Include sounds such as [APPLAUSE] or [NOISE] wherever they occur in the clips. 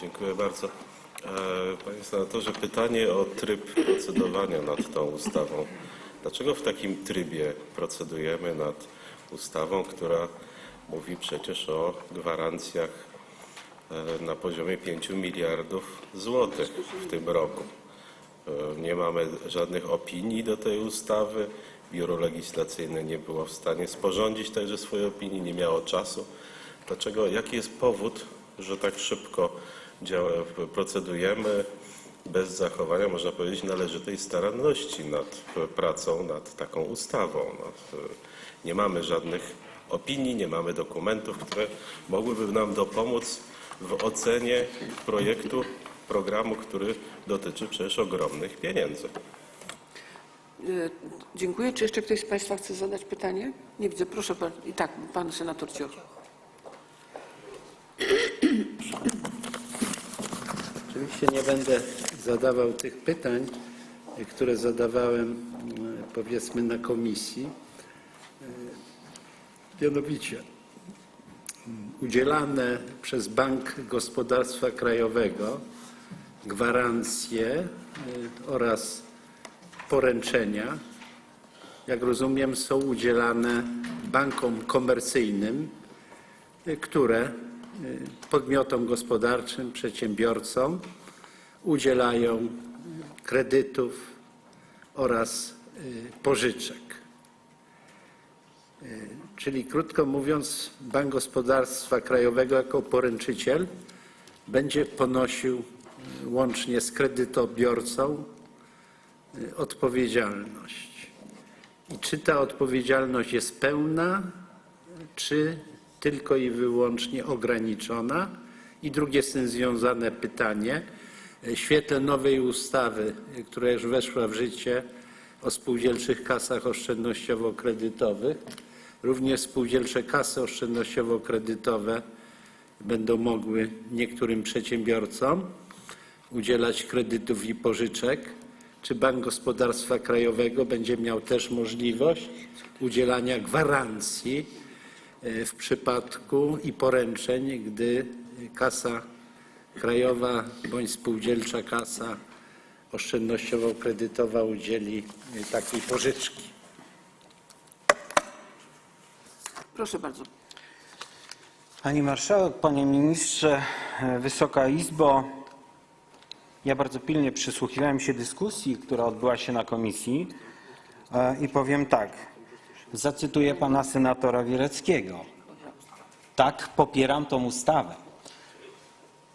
Dziękuję bardzo. E, Panie senatorze, pytanie o tryb procedowania nad tą ustawą. Dlaczego w takim trybie procedujemy nad ustawą, która mówi przecież o gwarancjach e, na poziomie 5 miliardów złotych w tym roku? E, Nie mamy żadnych opinii do tej ustawy. Biuro Legislacyjne nie było w stanie sporządzić także swojej opinii, nie miało czasu. Dlaczego, jaki jest powód, że tak szybko procedujemy bez zachowania, można powiedzieć, należytej staranności nad pracą nad taką ustawą? Nie mamy żadnych opinii, nie mamy dokumentów, które mogłyby nam dopomóc w ocenie projektu programu, który dotyczy przecież ogromnych pieniędzy. E, Dziękuję. Czy jeszcze ktoś z Państwa chce zadać pytanie? Nie widzę. Proszę pan. I tak, pan senator Cioch. Oczywiście nie będę zadawał tych pytań, które zadawałem y, powiedzmy na komisji. Y, Mianowicie mm, udzielane przez Bank Gospodarstwa Krajowego gwarancje y, oraz poręczenia, jak rozumiem, są udzielane bankom komercyjnym, które podmiotom gospodarczym, przedsiębiorcom udzielają y, kredytów oraz y, pożyczek. Y, Czyli krótko mówiąc, Bank Gospodarstwa Krajowego jako poręczyciel będzie ponosił y, łącznie z kredytobiorcą y, odpowiedzialność. I czy ta odpowiedzialność jest pełna, czy tylko i wyłącznie ograniczona? I drugie z tym związane pytanie. W świetle nowej ustawy, która już weszła w życie o spółdzielczych kasach oszczędnościowo-kredytowych, również spółdzielcze kasy oszczędnościowo-kredytowe będą mogły niektórym przedsiębiorcom udzielać kredytów i pożyczek. Czy Bank Gospodarstwa Krajowego będzie miał też możliwość udzielania gwarancji e, w przypadku i poręczeń, gdy kasa krajowa bądź spółdzielcza kasa oszczędnościowo-kredytowa udzieli e, takiej pożyczki? Proszę bardzo. Pani Marszałek, Panie Ministrze, e, Wysoka Izbo. Ja bardzo pilnie przysłuchiwałem się dyskusji, która odbyła się na komisji e, i powiem tak. Zacytuję pana senatora Wiereckiego. Tak, popieram tą ustawę.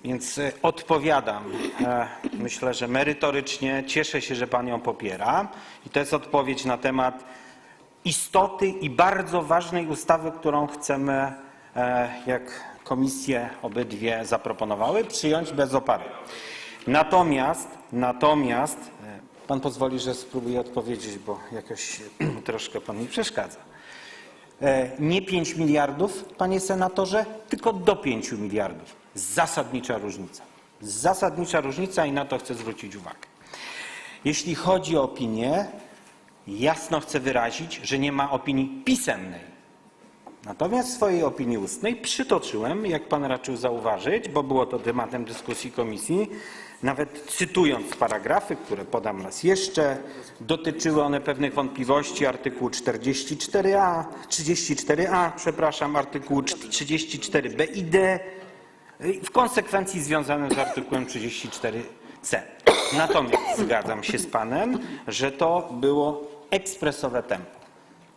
Więc e, odpowiadam, e, myślę, że merytorycznie. Cieszę się, że pan ją popiera. I to jest odpowiedź na temat istoty i bardzo ważnej ustawy, którą chcemy, e, jak komisje obydwie zaproponowały, przyjąć bez opary. Natomiast, natomiast, pan pozwoli, że spróbuję odpowiedzieć, bo jakoś [CLEARS THROAT] troszkę pan mi przeszkadza. E, Nie 5 miliardów, panie senatorze, tylko do 5 miliardów. Zasadnicza różnica. Zasadnicza różnica i na to chcę zwrócić uwagę. Jeśli chodzi o opinię, jasno chcę wyrazić, że nie ma opinii pisemnej. Natomiast w swojej opinii ustnej przytoczyłem, jak pan raczył zauważyć, bo było to tematem dyskusji komisji, nawet cytując paragrafy, które podam raz jeszcze, dotyczyły one pewnych wątpliwości artykułu 44a, 34a, przepraszam, artykułu 34b i d, w konsekwencji związanym z artykułem 34c. Natomiast zgadzam się z panem, że to było ekspresowe tempo.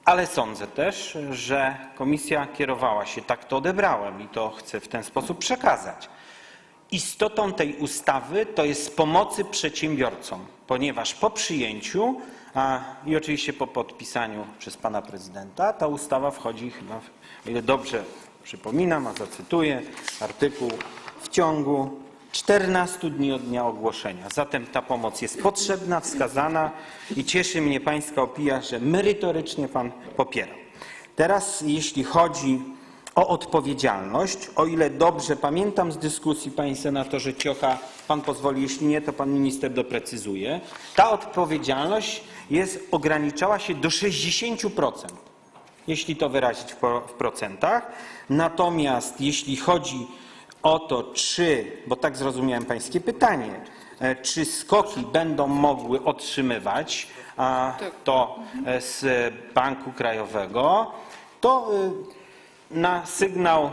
Ale sądzę też, że komisja kierowała się, tak to odebrałem i to chcę w ten sposób przekazać. Istotą tej ustawy to jest pomocy przedsiębiorcom, ponieważ po przyjęciu a, i oczywiście po podpisaniu przez pana prezydenta ta ustawa wchodzi chyba, o ile dobrze przypominam, a zacytuję artykuł w ciągu 14 dni od dnia ogłoszenia. Zatem ta pomoc jest potrzebna, wskazana i cieszy mnie pańska opinia, że merytorycznie pan popiera. Teraz jeśli chodzi o odpowiedzialność, o ile dobrze pamiętam z dyskusji, panie senatorze Ciocha, pan pozwoli, jeśli nie, to pan minister doprecyzuje, ta odpowiedzialność jest, ograniczała się do 60%, jeśli to wyrazić w, pro- w procentach. Natomiast jeśli chodzi o to, czy, bo tak zrozumiałem pańskie pytanie, e, czy skoki będą mogły otrzymywać a, to e, z Banku Krajowego, to y, na sygnał,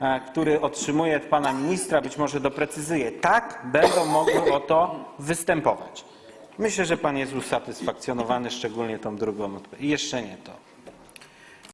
e, który otrzymuję od pana ministra, być może doprecyzuję. Tak, będą mogły o to występować. Myślę, że pan jest usatysfakcjonowany, szczególnie tą drugą odpowiedzią. Jeszcze nie to.